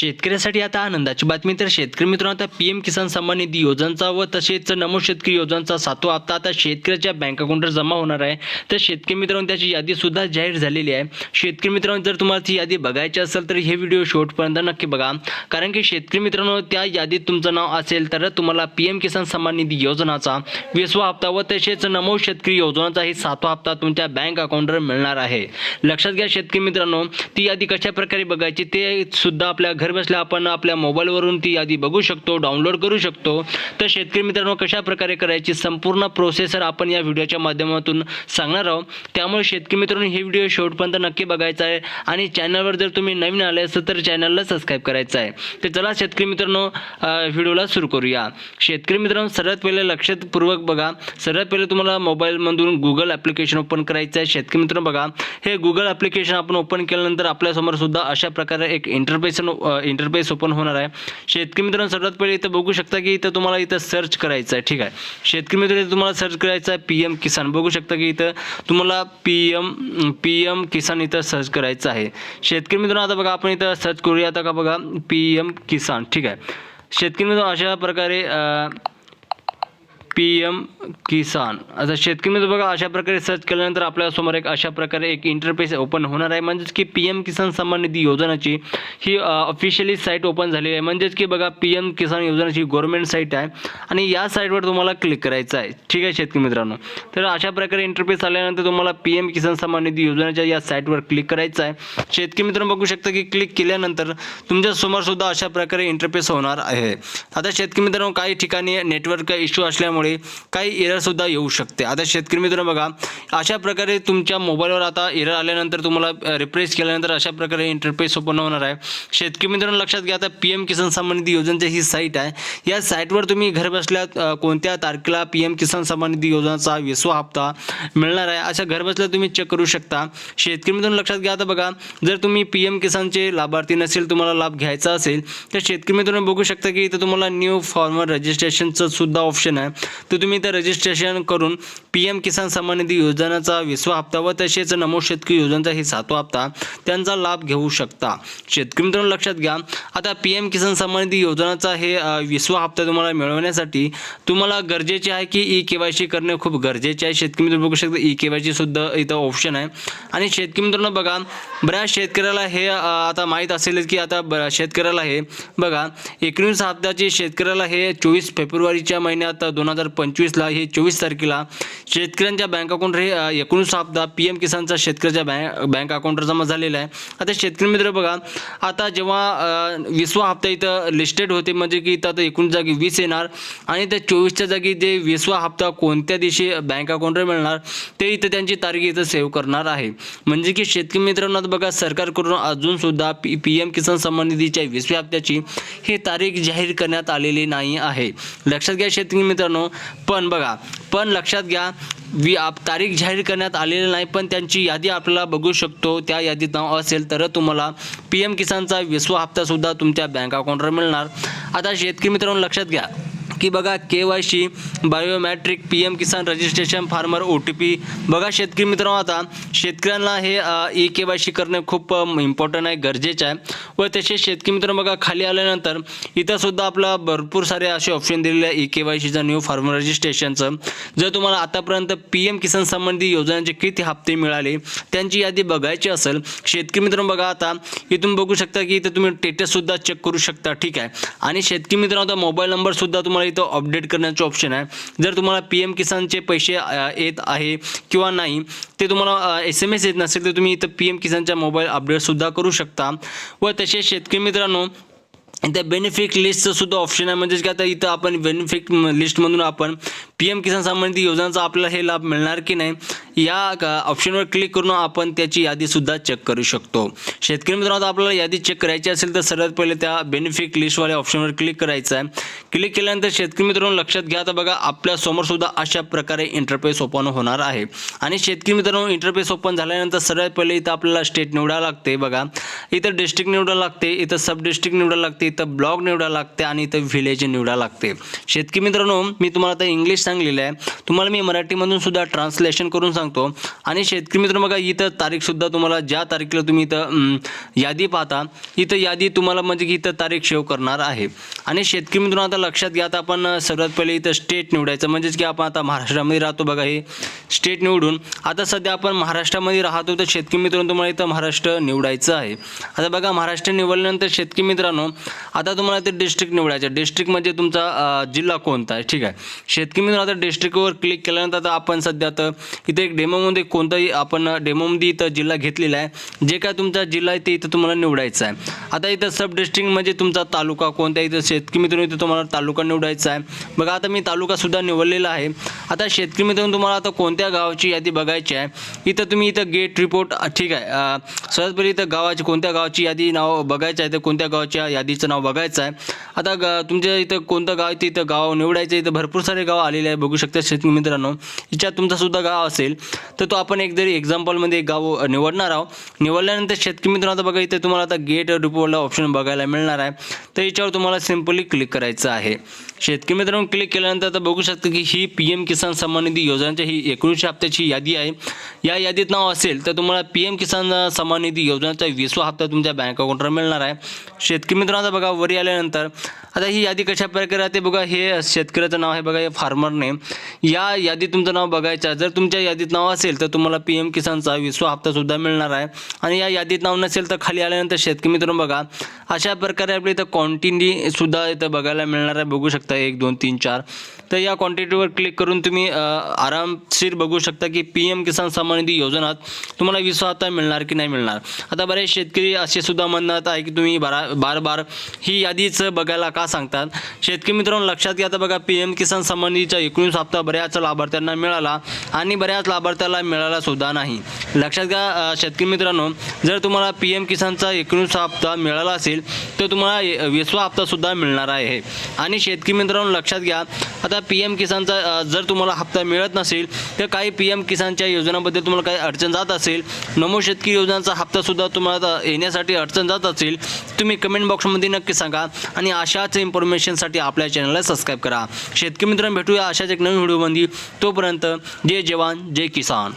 शेतकऱ्यासाठी आता आनंदाची बातमी. तर शेतकरी मित्रांनो आता पी एम किसान सन्मान निधी योजनांचा व तसेच नमो शेतकरी योजनांचा सातवा हप्ता आता शेतकऱ्याच्या बँक अकाउंटवर जमा होणार आहे. तर शेतकरी मित्रांनो त्याची यादी सुद्धा जाहीर झालेली आहे. शेतकरी मित्रांनो जर तुम्हाला ती यादी बघायची असेल तर हे व्हिडिओ शेवटपर्यंत नक्की बघा. कारण की शेतकरी मित्रांनो त्या यादीत तुमचं नाव असेल तर तुम्हाला पी एम किसान सन्मान निधी योजनाचा वीसवा हप्ता व तसेच नमो शेतकरी योजनाचा ही सातवा हप्ता तुमच्या बँक अकाउंटवर मिळणार आहे. लक्षात घ्या शेतकरी मित्रांनो ती यादी कशा प्रकारे बघायची ते सुद्धा आपल्या घर बसल्या आपण आपल्या मोबाईलवरून ती यादी बघू शकतो डाउनलोड करू शकतो. तर शेतकरी मित्रांनो कशा प्रकारे करायची संपूर्ण प्रोसेसर आपण या व्हिडिओच्या माध्यमातून सांगणार आहोत. त्यामुळे शेतकरी मित्रांनो हे व्हिडिओ शेवटपर्यंत नक्की बघायचा आहे. आणि चॅनलवर जर तुम्ही नवीन आले असेल तर चॅनलला सबस्क्राईब करायचं आहे. तर चला शेतकरी मित्रांनो व्हिडिओला सुरू करूया. शेतकरी मित्रांनो सर्वात पहिले लक्षपूर्वक बघा. सर्वात पहिले तुम्हाला मोबाईलमधून गुगल ॲप्लिकेशन ओपन करायचं आहे. शेतकरी मित्रांनो बघा. हे गुगल ॲप्लिकेशन आपण ओपन केल्यानंतर आपल्यासमोर सुद्धा अशा प्रकारे एक इंटरप्रेशन इंटरफेस ओपन होणार आहे. शेतकरी मित्रांनो सर्वात पहिले इथं बघू शकता की इथं तुम्हाला इथं सर्च करायचं आहे. ठीक आहे. शेतकरी मित्र तुम्हाला सर्च करायचं आहे पी एम किसान. बघू शकता की इथं तुम्हाला P M P M Kisan इथं सर्च करायचं आहे. शेतकरी मित्रांनो आता बघा आपण इथं सर्च करूया. आता का बघा पी एम किसान. ठीक आहे. शेतकरी मित्रांनो अशा प्रकारे पी एम किसान. आता शेतकरी मित्र बघा अशा प्रकारे सर्च केल्यानंतर आपल्यासमोर एक अशा प्रकारे एक इंटरफेस ओपन होणार आहे. म्हणजेच की पी एम किसान सन्मान निधी योजनाची ही ऑफिशियली साईट ओपन झालेली आहे. म्हणजेच की बघा पी एम किसान योजनाची गव्हर्नमेंट साईट आहे. आणि या साईटवर तुम्हाला क्लिक करायचं आहे. ठीक आहे शेतकरी मित्रांनो? तर अशा प्रकारे इंटरफेस आल्यानंतर तुम्हाला पी एम किसान सन्मान निधी योजनेच्या या साईटवर क्लिक करायचं आहे. शेतकरी मित्रांनो बघू शकता की क्लिक केल्यानंतर तुमच्यासमोर सुद्धा अशा प्रकारे इंटरफेस होणार आहे. आता शेतकरी मित्रांनो काही ठिकाणी नेटवर्क इश्यू असल्यामुळे काही एररसुद्धा येऊ शकते. आता शेतकरी मित्र बघा अशा प्रकारे तुमच्या मोबाईलवर आता एरर आल्यानंतर तुम्हाला रिप्रेस केल्यानंतर अशा प्रकारे इंटरफेस ओपन होणार आहे. शेतकरी मित्रांनो लक्षात घ्या आता पी एम किसान सन्मान निधी योजनेची ही साईट आहे. या साईटवर तुम्ही घर बसल्या कोणत्या तारखेला पी एम किसान सन्मान निधी योजनेचा विसवा हप्ता मिळणार आहे? अशा घर बसल्या तुम्ही चेक करू शकता. शेतकरी मित्रांनो लक्षात घ्या आता बघा जर तुम्ही पी एम किसानचे लाभार्थी नसेल तुम्हाला लाभ घ्यायचा असेल तर शेतकरी मित्रांनो बघू शकता की इथं तुम्हाला न्यू फॉर्मर रजिस्ट्रेशनचं सुद्धा ऑप्शन आहे. तर तुम्ही इथं रजिस्ट्रेशन करून पी एम किसान सन्मान निधी योजनेचा विसवा हप्ता व तसेच नमो शेतकरी योजनेचा ही सातवा हप्ता त्यांचा लाभ घेऊ शकता. शेतकरी मित्रांनो लक्षात घ्या. आता पी एम किसान सन्मान निधी योजनाचा हे अ, विसवा हप्ता तुम्हाला मिळवण्यासाठी तुम्हाला गरजेचे आहे की ई के वाय सी करणे खूप गरजेचे आहे. शेतकरी मित्र बघू शकता ई के वाय सी सुद्धा इथं ऑप्शन आहे. आणि शेतकरी मित्रांनो बघा बऱ्याच शेतकऱ्याला हे आता माहीत असेलच की आता शेतकऱ्याला हे बघा एकोणीस हप्त्याचे शेतकऱ्याला हे चोवीस फेब्रुवारीच्या महिन्यात दोन हजार पंचवीसला हे चोवीस तारखेला शेतकऱ्यांच्या बँक अकाउंट हे एकोणीस हप्ता पी एम किसानचा शेतकऱ्याच्या बँक बँक अकाउंटवर जमा झालेला आहे. आता शेतकरी मित्र बघा आता जेव्हा वीसवा हप्ता इथं लिस्टेड होते म्हणजे की इथं आता एकूण जागी वीस येणार आणि त्या चोवीसच्या जागी जे वीसवा हप्ता कोणत्या दिवशी बँक अकाउंटवर मिळणार ते इथं त्यांची तारीख इथं सेव्ह करणार आहे. म्हणजे की शेतकरी मित्रांनो बघा सरकारकडून अजून सुद्धा पी पी एम किसान सन्मान निधीच्या वीसव्या हप्त्याची ही तारीख जाहीर करण्यात आलेली नाही आहे. लक्षात घ्या शेतकरी मित्रांनो पण बघा पण लक्षात घ्या वि आप तारीख जाहीर करण्यात आलेली नाही पण त्यांची यादी आपल्याला बघू शकतो. त्या यादीत नाव असेल तर तुम्हाला पी एम किसानचा विसवा हप्तासुद्धा तुमच्या बँक अकाउंटवर मिळणार. आता शेतकरी मित्रांनो लक्षात घ्या. की बघा K Y C biometric P M Kisan registration farmer O T P. बघा शेतकरी मित्रांनो आता शेतकऱ्यांना हे ई के वाय सी करणे खूप इम्पॉर्टंट आहे गरजेचं आहे. व तसेच शेतकरी मित्रांनो बघा खाली आल्यानंतर इथं सुद्धा आपला भरपूर सारे असे ऑप्शन दिलेले आहे ई के वाय सीचं न्यू फार्मर रजिस्ट्रेशनचं जर तुम्हाला आतापर्यंत पी एम किसान संबंधी योजनांचे किती हप्ते मिळाले त्यांची यादी बघायची असेल शेतकरी मित्रांनो बघा आता इथून बघू शकता की इथं तुम्ही स्टेटससुद्धा चेक करू शकता ठीक आहे. आणि शेतकरी मित्रांनो आता मोबाईल नंबरसुद्धा तुम्हाला इथं अपडेट करण्याचं ऑप्शन आहे. जर तुम्हाला पी एम किसानचे पैसे येत आहे किंवा नाही ते तुम्हाला एस एम एस येत नसेल तर तुम्ही इथं पी एम किसानच्या मोबाईल अपडेटसुद्धा करू शकता. व तसेच शेतकरी मित्रांनो त्या बेनिफिट लिस्टचं सुद्धा ऑप्शन आहे. म्हणजेच की आता इथं आपण बेनिफिट लिस्टमधून आपण पी एम किसान संबंधी योजनांचा आपल्याला हे लाभ मिळणार की नाही या ऑप्शनवर क्लिक करून आपण त्याची यादीसुद्धा चेक करू शकतो. शेतकरी मित्रांनो आपल्याला यादी चेक करायची असेल तर सर्वात पहिले त्या बेनिफिट लिस्टवाल्या ऑप्शनवर क्लिक करायचं आहे. क्लिक केल्यानंतर शेतकरी मित्रांनो लक्षात घ्या तर बघा आपल्यासमोर सुद्धा अशा प्रकारे इंटरफेस ओपन होणार आहे. आणि शेतकरी मित्रांनो इंटरफेस ओपन झाल्यानंतर सर्वात पहिले इथं आपल्याला स्टेट निवडावं लागते बघा. इथं डिस्ट्रिक्ट निवडावं लागते इथं सब डिस्ट्रिक्ट निवडावं लागते इथं ब्लॉक निवडावं लागते आणि इथं व्हिलेज निवडावं लागते. शेतकरी मित्रांनो मी तुम्हाला आता इंग्लिश सांगलेलं आहे. तुम्हाला मी मराठीमधून सुद्धा ट्रान्सलेशन करून सांगतो. आणि शेतकरी मित्र बघा इथं तारीखसुद्धा तुम्हाला ज्या तारखेला तुम्ही इथं यादी पाहता इथं यादी तुम्हाला म्हणजे की इथं तारीख शेव करणार आहे. आणि शेतकरी मित्रांनो आता लक्षात घ्या आता आपण सगळ्यात सर्वात पहिले इथं स्टेट निवडायचं. म्हणजेच की आपण आता महाराष्ट्रामध्ये राहतो बघा हे स्टेट निवडून. आता सध्या आपण महाराष्ट्रामध्ये राहतो तर शेतकरी मित्रांनो तुम्हाला इथं महाराष्ट्र निवडायचं आहे. आता बघा महाराष्ट्र निवडल्यानंतर शेतकरी मित्रांनो आता तुम्हाला ते डिस्ट्रिक्ट निवडायचं डिस्ट्रिक्ट म्हणजे तुमचा जिल्हा कोणता आहे? ठीक आहे. शेतकरी मित्रांनो आता डिस्ट्रिक्टवर क्लिक केल्यानंतर आता आपण सध्या तर इथे एक डेमोमध्ये कोणताही आपण डेमोमध्ये इथं जिल्हा घेतलेला आहे. जे काय तुमचा जिल्हा आहे ते इथं तुम्हाला निवडायचं आहे. आता इथं सब डिस्ट्रिक्ट म्हणजे तुमचा तालुका कोणता इथं शेतकरी मित्रांनो इथं तुम्हाला तालुका निवडायचा आहे. बघा आता मी तालुकासुद्धा निवडलेला आहे. आता शेतकरी मित्रांनो तुम्हाला आता कोणत्या गावाची यादी बघायची आहे? इथं तुम्ही इथं गेट रिपोर्ट ठीक आहे. अं, सर्वात पहिले इथं गावाची कोणत्या गावाची यादी नाव बघायचं आहे? तर कोणत्या गावाच्या यादीचं नाव बघायचं आहे? आता ग तुमच्या इथं कोणतं गाव आहे? ते इथं गाव निवडायचं आहे. इथं भरपूर सारे गाव आलेले आहे बघू शकता शेतकरी मित्रांनो. याच्यात तुमचा सुद्धा गाव असेल तर तो आपण एक जरी एक्झाम्पलमध्ये एक गाव निवडणार आहोत. निवडल्यानंतर शेतकरी मित्रांनो आता बघा इथे तुम्हाला आता गेट रिपोर्टला ऑप्शन बघायला मिळणार आहे. तर याच्यावर तुम्हाला सिम्पली क्लिक करायचं आहे. शेतकरी मित्रांनो क्लिक केल्यानंतर आता बघू शकता की ही पी एम किसान सन्मान निधी योजनेची ही एकोणीसशे हप्त्याची यादी आहे. या यादीत नाव असेल तर तुम्हाला पी एम किसान सन्मान निधी योजनेचा वीसवा हप्ता तुमच्या बँक अकाउंटवर मिळणार आहे. शेतकरी मित्रांनो बघा वरी आल्यानंतर आता ही यादी कशा प्रकारे राहते बघा हे शेतकऱ्याचं नाव आहे बघा हे नाही या यादीत तुमचं नाव बघायचं आहे. जर तुमच्या यादीत नाव असेल तर तुम्हाला पी एम किसानचा वीसवा हप्ता सुद्धा मिळणार आहे. आणि या यादीत नाव नसेल तर खाली आल्यानंतर शेतकरी मित्रांनो बघा अशा प्रकारे आपल्या इथं क्वांटिटी सुद्धा इथं बघायला मिळणार आहे. बघू शकता एक दोन तीन चार. तर या क्वांटिटीवर क्लिक करून तुम्ही आरामशीर बघू शकता की पी एम किसान सन्मान निधी योजनात तुम्हाला विश्व हप्ता मिळणार की नाही मिळणार. आता बरेच शेतकरी असे सुद्धा म्हणत आहे की तुम्ही बारा बार बार ही यादीच बघायला का सांगतात? शेतकरी मित्रांनो लक्षात घ्या. आता बघा पी एम किसान सन्मान निधीच्या एकोणीस हप्ता बऱ्याच लाभार्थ्यांना मिळाला आणि बऱ्याच लाभार्थ्याला मिळाला सुद्धा नाही. लक्षात घ्या शेतकरी मित्रांनो जर तुम्हाला पी एम किसानचा एकोणीस हप्ता मिळाला असेल तर तुम्हाला वीसवा हप्ता सुद्धा मिळणार आहे. आणि शेतकरी मित्रांनो लक्षात घ्या आता पी एम किसानचा जर तुम्हाला हप्ता मिळत नसेल तर काही पी एम किसानच्या योजनांबद्दल तुम्हाला काही अडचण जात असेल नमो शेतकरी योजनाचा हप्ता सुद्धा तुम्हाला येण्यासाठी अडचण जात असेल तुम्ही कमेंट बॉक्समध्ये नक्की सांगा आणि अशाच इन्फॉर्मेशनसाठी आपल्या चॅनलला सबस्क्राईब करा. शेतकरी मित्रांनो भेटूया अशाच एक नवीन व्हिडिओमध्ये तोपर्यंत जय जवान जय किसान.